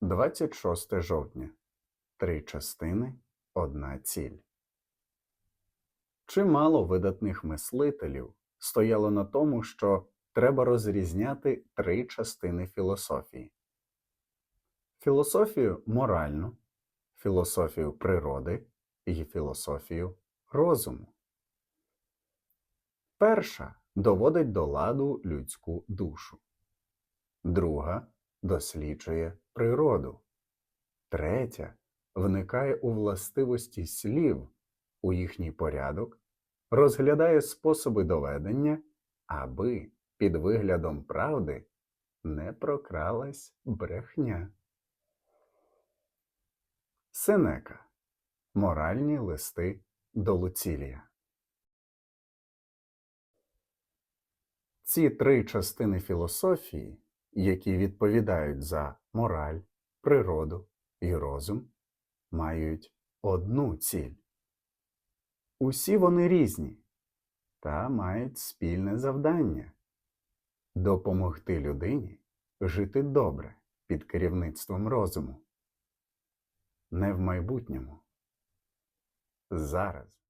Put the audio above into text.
26 жовтня. Три частини, одна ціль. Чимало видатних мислителів стояло на тому, що треба розрізняти три частини філософії: філософію моральну, філософію природи і філософію розуму. Перша доводить до ладу людську душу, друга досліджує природу, третя вникає у властивості слів, у їхній порядок, розглядає способи доведення, аби під виглядом правди не прокралась брехня. Сенека. Моральні листи до Луцілія. Ці три частини філософії, які відповідають за мораль, природу і розум, мають одну ціль. Усі вони різні та мають спільне завдання допомогти людині жити добре під керівництвом розуму. Не в майбутньому. Зараз.